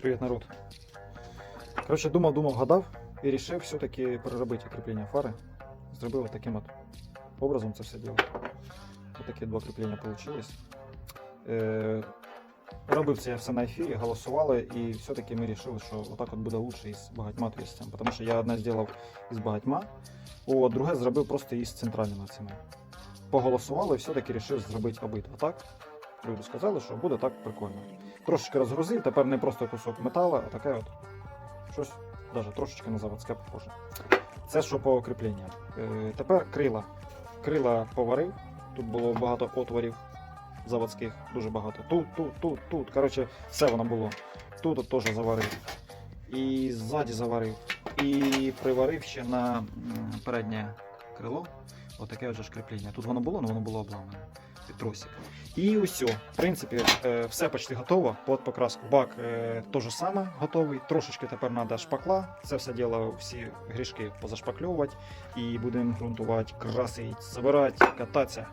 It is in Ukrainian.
Привіт, народ. Коротше, думав, думав, гадав і вирішив все-таки переробити кріплення фари. Зробив таким от образом це все діло. Ось такі два кріплення вийшли. Е, робив це я все на ефірі, голосували, і все-таки ми вирішили, що отак от буде лучше із багатьма отверстями. Тому що я одне зробив із багатьма, а друге зробив просто із центральними цими. Поголосували і все-таки вирішив зробити обидва. Так? Люди сказали, що буде так прикольно. Трошечки розгрузив, тепер не просто кусок металу, а таке от щось навіть трошечки на заводське похоже. Це що по кріпленню. Е, тепер крила. Крила поварив. Тут було багато отворів заводських, дуже багато. Тут, тут, тут, тут. Коротше, все воно було. Тут теж заварив. І ззаді заварив. І приварив ще на переднє крило. Отаке отже ж кріплення. Тут воно було, але воно було обламане. Тросик. І усе. В принципі, е, все почти готово. Под покраску бак теж то же саме готовий. Трошечки тепер треба шпакла. Це все діло, всі грішки позашпакльовувати. І будемо ґрунтувати, красити, забирати, кататися.